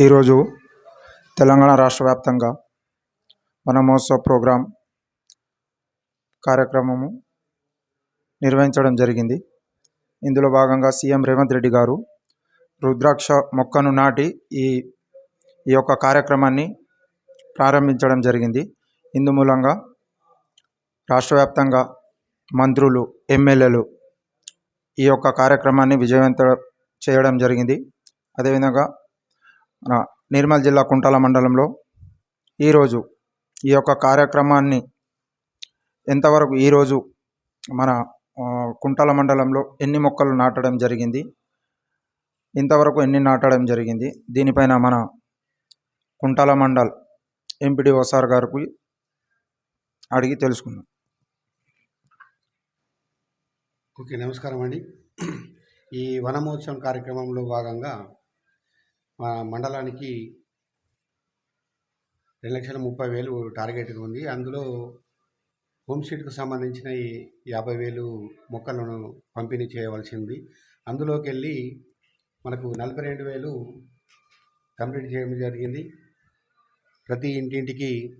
ఈరోజు తెలంగాణ రాష్ట్ర వ్యాప్తంగా వనమహోత్సవ ప్రోగ్రాం కార్యక్రమము నిర్వహించడం జరిగింది. ఇందులో భాగంగా సీఎం రేవంత్ రెడ్డి గారు రుద్రాక్ష మొక్కను నాటి ఈ ఈ యొక్క కార్యక్రమాన్ని ప్రారంభించడం జరిగింది. ఇందు మూలంగా రాష్ట్ర వ్యాప్తంగా మంత్రులు ఎమ్మెల్యేలు ఈ యొక్క కార్యక్రమాన్ని విజయవంతం చేయడం జరిగింది. అదేవిధంగా మన నిర్మల్ జిల్లా కుంటాల మండలంలో ఈరోజు ఈ యొక్క కార్యక్రమాన్ని ఎంతవరకు ఈరోజు మన కుంటాల మండలంలో ఎన్ని మొక్కలు నాటడం జరిగింది ఇంతవరకు ఎన్ని నాటడం జరిగింది దీనిపైన మన కుంటాల మండల్ ఎంపీడీఓ సార్ గారికి అడిగి తెలుసుకుందాం. ఓకే నమస్కారం అండి. ఈ వనమహోత్సవం కార్యక్రమంలో భాగంగా మా మండలానికి రెండు లక్షల ముప్పై వేలు టార్గెట్గా ఉంది. అందులో హోమ్ సంబంధించిన యాభై వేలు మొక్కలను పంపిణీ చేయవలసింది. అందులోకి వెళ్ళి మనకు నలభై రెండు వేలు కంప్లీట్ చేయడం జరిగింది. ప్రతి ఇంటింటికి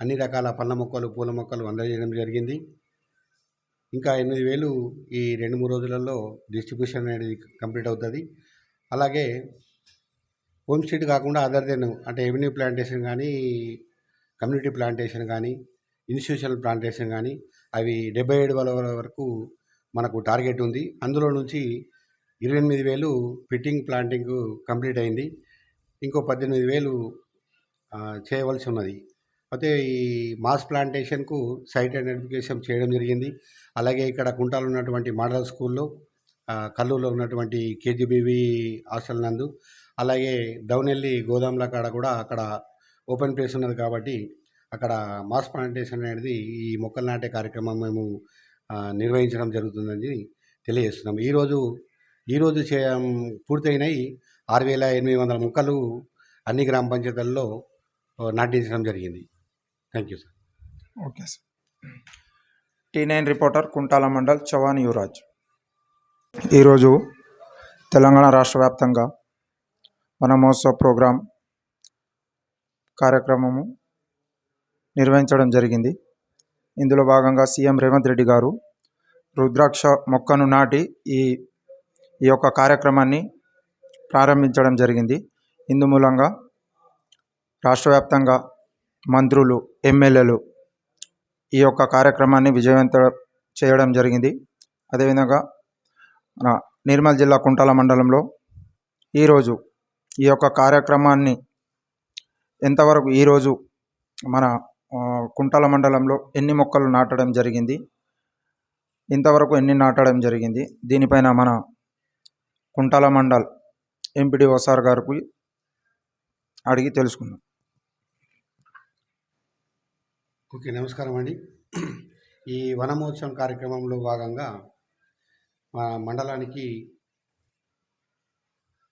అన్ని రకాల పళ్ళ మొక్కలు పూల మొక్కలు అందజేయడం జరిగింది. ఇంకా ఎనిమిది వేలు ఈ రెండు మూడు రోజులలో డిస్ట్రిబ్యూషన్ అనేది కంప్లీట్ అవుతుంది. అలాగే హోమ్ స్ట్రీట్ కాకుండా అదర్ దెన్ అంటే ఎవెన్యూ ప్లాంటేషన్ కానీ కమ్యూనిటీ ప్లాంటేషన్ కానీ ఇన్స్టిట్యూషనల్ ప్లాంటేషన్ కానీ అవి డెబ్బై ఏడు వేల వరకు మనకు టార్గెట్ ఉంది. అందులో నుంచి ఇరవై ఎనిమిది వేలు ఫిట్టింగ్ ప్లాంటింగ్ కంప్లీట్ అయింది. ఇంకో పద్దెనిమిది వేలు చేయవలసి ఉన్నది. అయితే ఈ మాస్ ప్లాంటేషన్కు సైట్ ఐడెంటిఫికేషన్ చేయడం జరిగింది. అలాగే ఇక్కడ కుంటాలో ఉన్నటువంటి మోడల్ స్కూల్లో కల్లూరులో ఉన్నటువంటి కేజీబీవి హాస్టల్ నందు అలాగే డౌనెల్లి గోదాముల కాడ కూడా అక్కడ ఓపెన్ ప్లేస్ ఉన్నది కాబట్టి అక్కడ మాస్ ప్లాంటేషన్ అనేది ఈ మొక్కలు నాటే కార్యక్రమం మేము నిర్వహించడం జరుగుతుందని తెలియజేస్తున్నాం. ఈరోజు ఈరోజు చే పూర్తయినాయి. ఆరు వేల ఎనిమిది వందల మొక్కలు అన్ని గ్రామ పంచాయతీల్లో నాటించడం జరిగింది. Thank you sir okay sir T nine reporter Kuntala mandal Chavan Yuvraj. ఈరోజు తెలంగాణ రాష్ట్ర వ్యాప్తంగా వనమహోత్సవ ప్రోగ్రాం కార్యక్రమము నిర్వహించడం జరిగింది. ఇందులో భాగంగా సీఎం రేవంత్ రెడ్డి గారు రుద్రాక్ష మొక్కను నాటి ఈ ఈ యొక్క కార్యక్రమాన్ని ప్రారంభించడం జరిగింది. ఇందు మూలంగా రాష్ట్ర వ్యాప్తంగా మంత్రులు ఎమ్మెల్యేలు ఈ యొక్క కార్యక్రమాన్ని విజయవంతం చేయడం జరిగింది. అదేవిధంగా మన నిర్మల్ జిల్లా కుంటాల మండలంలో ఈరోజు ఈ యొక్క కార్యక్రమాన్ని ఎంతవరకు ఈరోజు మన కుంటాల మండలంలో ఎన్ని మొక్కలు నాటడం జరిగింది ఇంతవరకు ఎన్ని నాటడం జరిగింది దీనిపైన మన కుంటాల మండల్ ఎంపీడీఓ సార్ గారికి అడిగి తెలుసుకుందాం. ఓకే నమస్కారం అండి. ఈ వనమహోత్సవం కార్యక్రమంలో భాగంగా మా మండలానికి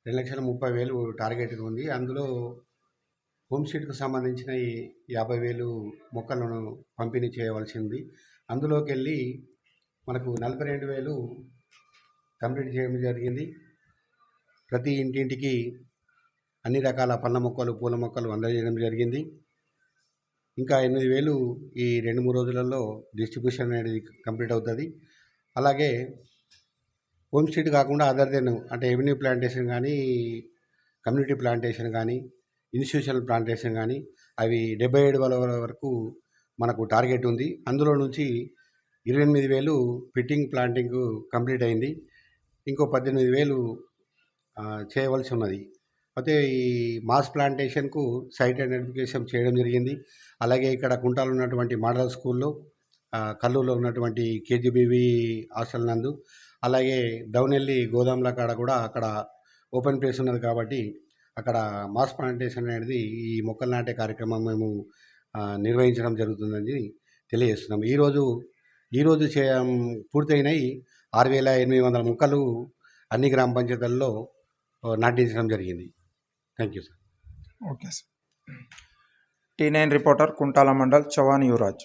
రెండు లక్షల ముప్పై వేలు టార్గెట్ ఉంది. అందులో హోమ్ సంబంధించిన యాభై వేలు మొక్కలను పంపిణీ చేయవలసింది. అందులోకి వెళ్ళి మనకు నలభై రెండు వేలు కంప్లీట్ చేయడం జరిగింది. ప్రతి ఇంటింటికి అన్ని రకాల పళ్ళ మొక్కలు పూల మొక్కలు అందజేయడం జరిగింది. ఇంకా ఎనిమిది వేలు ఈ రెండు మూడు రోజులలో డిస్ట్రిబ్యూషన్ అనేది కంప్లీట్ అవుతుంది. అలాగే హోమ్ స్ట్రీట్ కాకుండా అదర్ దెన్ అంటే ఎవెన్యూ ప్లాంటేషన్ కానీ కమ్యూనిటీ ప్లాంటేషన్ కానీ ఇన్స్టిట్యూషనల్ ప్లాంటేషన్ కానీ అవి డెబ్బై ఏడు వేల వరకు మనకు టార్గెట్ ఉంది. అందులో నుంచి ఇరవై ఎనిమిది వేలు ఫిట్టింగ్ ప్లాంటింగ్ కంప్లీట్ అయింది. ఇంకో పద్దెనిమిది వేలు చేయవలసి ఉన్నది. అయితే ఈ మాస్ ప్లాంటేషన్కు సైట్ ఐడెంటిఫికేషన్ చేయడం జరిగింది. అలాగే ఇక్కడ కుంటాలో ఉన్నటువంటి మోడల్ స్కూల్లో కల్లూరులో ఉన్నటువంటి కేజీబీవి హాస్టల్ నందు అలాగే డౌనెల్లి గోదాముల కాడ కూడా అక్కడ ఓపెన్ ప్లేస్ ఉన్నది కాబట్టి అక్కడ మాస్ ప్లాంటేషన్ అనేది ఈ మొక్కలు నాటే కార్యక్రమం మేము నిర్వహించడం జరుగుతుందని తెలియజేస్తున్నాం. ఈరోజు ఈరోజు చే పూర్తయినాయి ఆరు వేల ఎనిమిది వందల మొక్కలు అన్ని గ్రామ పంచాయతీల్లో నాటించడం జరిగింది. Thank you sir. Okay sir. T nine reporter Kuntala mandal Chavan Yuvraj.